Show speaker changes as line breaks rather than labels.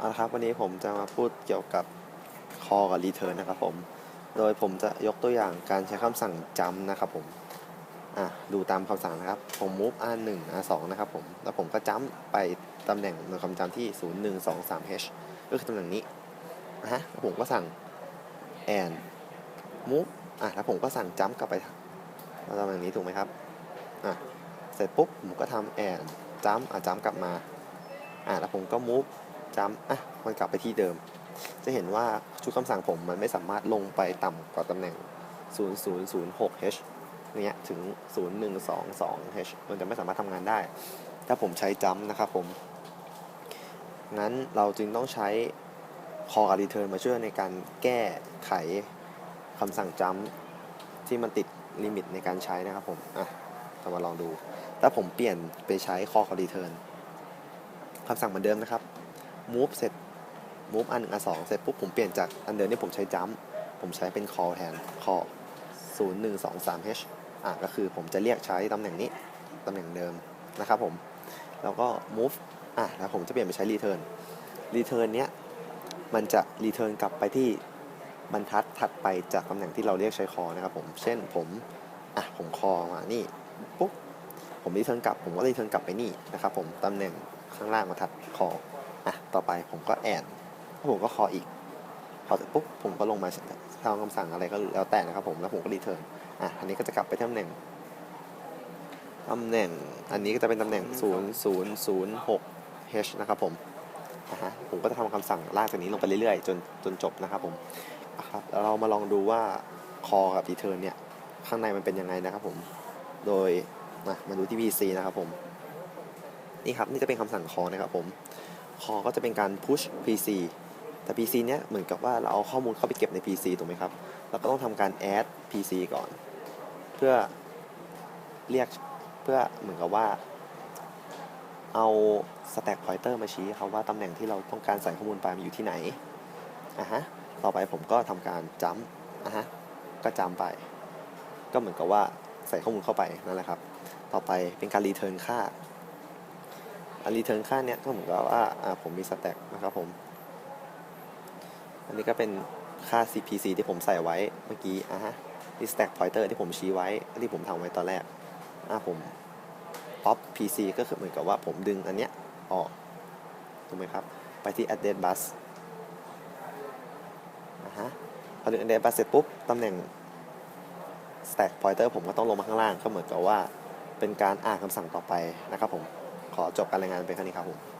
เอาละครับวันนี้ผมจะมาพูดเกี่ยวกับ call กับ return นะครับผม โดยผมจะยกตัวอย่างการใช้คำสั่งจำนะครับผมอะดูตามคำสั่งนะครับ ผม move r1 r2 นะครับผม แล้วผมก็จำไปตำแหน่งหน่วยความจำที่ 0123h ก็คือตำแหน่งนี้นะฮะแล้วผมก็สั่ง and move อะแล้วผมก็สั่งจำกลับไปตำแหน่งนี้ถูกไหมครับอะเสร็จปุ๊บผมก็ทำ and จำอะจำกลับมาอะแล้วผมก็ move จำอะมันกลับไปที่เดิม จะเห็นว่าชุดคำสั่งผมมันไม่สามารถลงไปต่ำกว่าตำแหน่ง 0006h เนี่ยถึง 0122h มันจะไม่สามารถทำงานได้ ถ้าผมใช้จัมนะครับผม งั้นเราจึงต้องใช้ call กับ return มาช่วยในการแก้ไขคำสั่งจัมที่มันติดลิมิตในการใช้นะครับผม อะเรามาลองดู ถ้าผมเปลี่ยนไปใช้ call กับ return คำสั่งเหมือนเดิมนะครับ move เสร็จ move อันหนึ่งอันสองเสร็จปุ๊บผมเปลี่ยนจากอันเดิมที่ผมใช้จัมผมใช้เป็น call แทน call 0 1 2 3 h อะก็คือผมจะเรียกใช้ตำแหน่งนี้ ตำแหน่งเดิมนะครับผม แล้วก็ move อะแล้วผมจะเปลี่ยนไปใช้ return return เนี้ยมันจะ return กลับไปที่บรรทัดถัดไปจากตำแหน่งที่เราเรียกใช้ call นะครับผม เช่นผมอะผม call มานี่ปุ๊บผม return กลับผมก็ return กลับไปนี่นะครับผมตำแหน่งข้างล่างบรรทัด call อะ ต่อไปผมก็ add ผมก็ call อีกพอเสร็จปุ๊บผมก็ลงมาทำคำสั่งอะไรก็แล้วแต่นะครับผมแล้วผมก็รีเทิร์นอะอันนี้ก็จะกลับไปที่ตำแหน่งตำแหน่งอันนี้ก็จะเป็นตำแหน่ง 0006h นะครับผมอะฮะผมก็จะทำคำสั่งลากจากนี้ลงไปเรื่อยๆ จนจนจบนะครับผมครับเรามาลองดูว่า call กับ return เนี่ย ข้างในมันเป็นยังไงนะครับผมโดยมามาดูที่ PC นะครับผมนี่ครับนี่จะเป็นคำสั่ง call นะครับผม call ก็จะเป็นการ push PC แต่ PC เนี้ยเหมือนกับว่าเราเอาข้อมูลเข้าไปเก็บใน PC ถูกไหมครับเราก็ต้องทำการ add PC ก่อน เพื่อเรียกเพื่อเหมือนกับว่า เอา stack pointer มาชี้เขาว่าตำแหน่งที่เราต้องการใส่ข้อมูลไปมันอยู่ที่ไหนอะฮะต่อไปผมก็ทำการจำอะฮะก็จำไป ก็เหมือนกับว่าใส่ข้อมูลเข้าไปนั่นแหละครับ ต่อไปเป็นการ return ค่า อัน return ค่าเนี้ยก็เหมือนกับว่าผมมี stack นะครับผม อันนี้ก็เป็นค่า CPC ที่ผมใส่ไว้เมื่อกี้อะฮะที่ stack pointer ที่ผมชี้ไว้ ที่ผมทำไว้ตอนแรกอะผม pop PC ก็คือเหมือนกับว่าผมดึงอันเนี้ยออกถูกไหมครับ ไปที่ address bus นะฮะพอดึง address bus เสร็จปุ๊บ ตำแหน่ง stack pointer ผมก็ต้องลงมาข้างล่าง ก็เหมือนกับว่าเป็นการอ่านคำสั่งต่อไปนะครับผม ขอจบการรายงานเป็นแค่นี้ครับผม